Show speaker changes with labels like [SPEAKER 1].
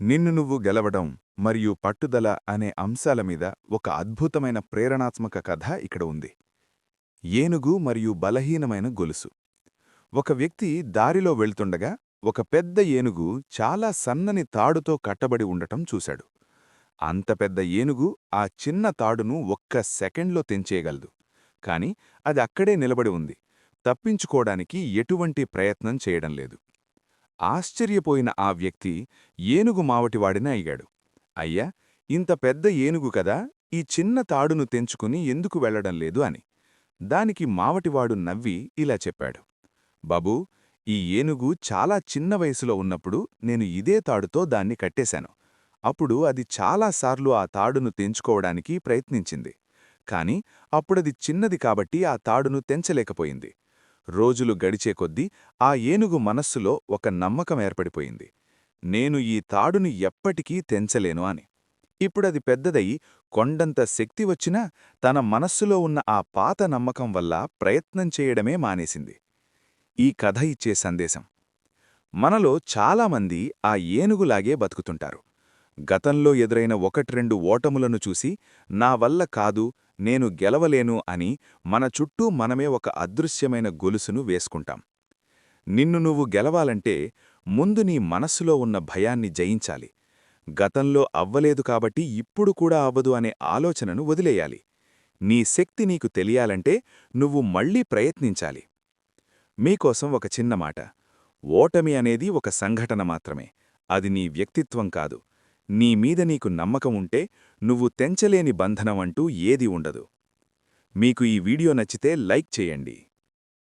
[SPEAKER 1] నిన్ను నువ్వు గెలవడం మరియు పట్టుదల అనే అంశాల మీద ఒక అద్భుతమైన ప్రేరణాత్మక కథ ఇక్కడ ఉంది. ఏనుగు మరియు బలహీనమైన గొలుసు. ఒక వ్యక్తి దారిలో వెళ్తుండగా ఒక పెద్ద ఏనుగు చాలా సన్నని తాడుతో కట్టబడి ఉండటం చూశాడు. అంత పెద్ద ఏనుగు ఆ చిన్న తాడును ఒక్క సెకండ్లో తెంచేయగలదు. కాని అది అక్కడే నిలబడి ఉంది. తప్పించుకోడానికి ఎటువంటి ప్రయత్నం చేయడం లేదు. ఆశ్చర్యపోయిన ఆ వ్యక్తి ఏనుగు మావటివాడిని అయ్యాడు. అయ్యా ఇంత పెద్ద ఏనుగు కదా ఈ చిన్న తాడును తెంచుకుని ఎందుకు వెళ్ళడం లేదు? అని. దానికి మావటివాడు నవ్వి ఇలా చెప్పాడు. బాబూ ఈ ఏనుగు చాలా చిన్న వయసులో ఉన్నప్పుడు నేను ఇదే తాడుతో దాన్ని కట్టేశాను. అప్పుడు అది చాలాసార్లు ఆ తాడును తెంచుకోవడానికి ప్రయత్నించింది. కాని అప్పుడది చిన్నది కాబట్టి ఆ తాడును తెంచలేకపోయింది. రోజులు గడిచే కొద్దీ ఆ ఏనుగు మనస్సులో ఒక నమ్మకం ఏర్పడిపోయింది. నేను ఈ తాడుని ఎప్పటికీ తెంచలేను అని. ఇప్పుడది పెద్దదయి కొండంత శక్తి వచ్చినా తన మనస్సులో ఉన్న ఆ పాత నమ్మకం వల్ల ప్రయత్నం చేయడమే మానేసింది. ఈ కథ ఇచ్చే సందేశం. మనలో చాలామంది ఆ ఏనుగులాగే బతుకుతుంటారు. గతంలో ఎదురైన ఒకట్రెండు ఓటములను చూసి నా వల్ల కాదు నేను గెలవలేను అని మన చుట్టూ మనమే ఒక అదృశ్యమైన గొలుసును వేసుకుంటాం. నిన్ను నువ్వు గెలవాలంటే ముందు నీ మనస్సులో ఉన్న భయాన్ని జయించాలి. గతంలో అవ్వలేదు కాబట్టి ఇప్పుడు కూడా అవ్వదు అనే ఆలోచనను వదిలేయాలి. నీ శక్తి నీకు తెలియాలంటే నువ్వు మళ్ళీ ప్రయత్నించాలి. మీకోసం ఒక చిన్న మాట. ఓటమి అనేది ఒక సంఘటన మాత్రమే. అది నీ వ్యక్తిత్వం కాదు. నీ మీద నీకు నమ్మకం ఉంటే నువ్వు తెంచలేని బంధనం అంటూ ఏది ఉండదు. మీకు ఈ వీడియో నచ్చితే లైక్ చేయండి.